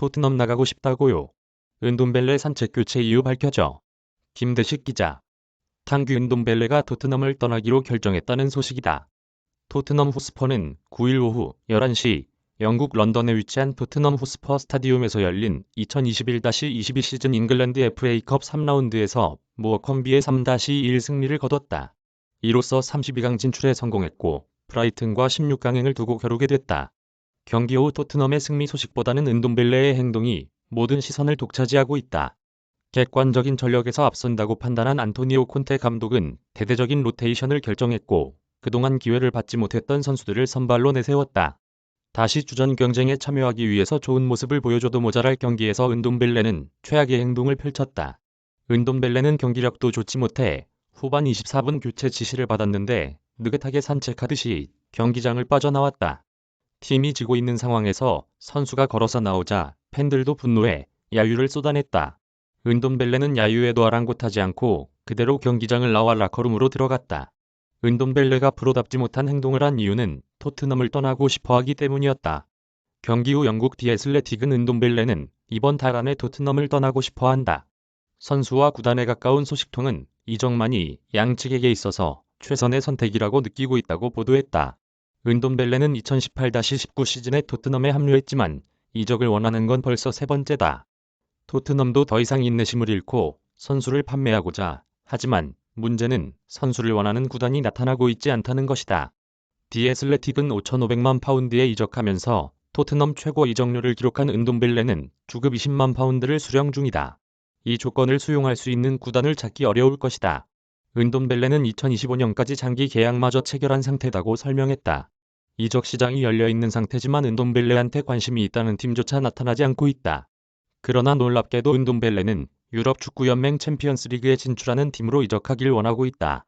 토트넘 나가고 싶다고요. 은돔벨레 산책 교체 이유 밝혀져. 김대식 기자. 탕규 은돔벨레가 토트넘을 떠나기로 결정했다는 소식이다. 토트넘 후스퍼는 9일 오후 11시 영국 런던에 위치한 토트넘 후스퍼 스타디움에서 열린 2021-22 시즌 잉글랜드 FA컵 3라운드에서 모어컴비의 3-1 승리를 거뒀다. 이로써 32강 진출에 성공했고 브라이튼과 16강행을 두고 겨루게 됐다. 경기 후 토트넘의 승리 소식보다는 은돔벨레의 행동이 모든 시선을 독차지하고 있다. 객관적인 전력에서 앞선다고 판단한 안토니오 콘테 감독은 대대적인 로테이션을 결정했고 그동안 기회를 받지 못했던 선수들을 선발로 내세웠다. 다시 주전 경쟁에 참여하기 위해서 좋은 모습을 보여줘도 모자랄 경기에서 은돔벨레는 최악의 행동을 펼쳤다. 은돔벨레는 경기력도 좋지 못해 후반 24분 교체 지시를 받았는데 느긋하게 산책하듯이 경기장을 빠져나왔다. 팀이 지고 있는 상황에서 선수가 걸어서 나오자 팬들도 분노해 야유를 쏟아냈다. 은돔벨레는 야유에도 아랑곳하지 않고 그대로 경기장을 나와 라커룸으로 들어갔다. 은돔벨레가 프로답지 못한 행동을 한 이유는 토트넘을 떠나고 싶어하기 때문이었다. 경기 후 영국 디애슬레틱은 은돔벨레는 이번 달 안에 토트넘을 떠나고 싶어한다. 선수와 구단에 가까운 소식통은 이정만이 양측에게 있어서 최선의 선택이라고 느끼고 있다고 보도했다. 은돔벨레는 2018-19 시즌에 토트넘에 합류했지만 이적을 원하는 건 벌써 세 번째다. 토트넘도 더 이상 인내심을 잃고 선수를 판매하고자 하지만 문제는 선수를 원하는 구단이 나타나고 있지 않다는 것이다. 디애슬레틱은 5,500만 파운드에 이적하면서 토트넘 최고 이적료를 기록한 은돔벨레는 주급 20만 파운드를 수령 중이다. 이 조건을 수용할 수 있는 구단을 찾기 어려울 것이다. 은돔벨레는 2025년까지 장기 계약마저 체결한 상태다고 설명했다. 이적 시장이 열려 있는 상태지만 은돔벨레한테 관심이 있다는 팀조차 나타나지 않고 있다. 그러나 놀랍게도 은돔벨레는 유럽 축구연맹 챔피언스리그에 진출하는 팀으로 이적하길 원하고 있다.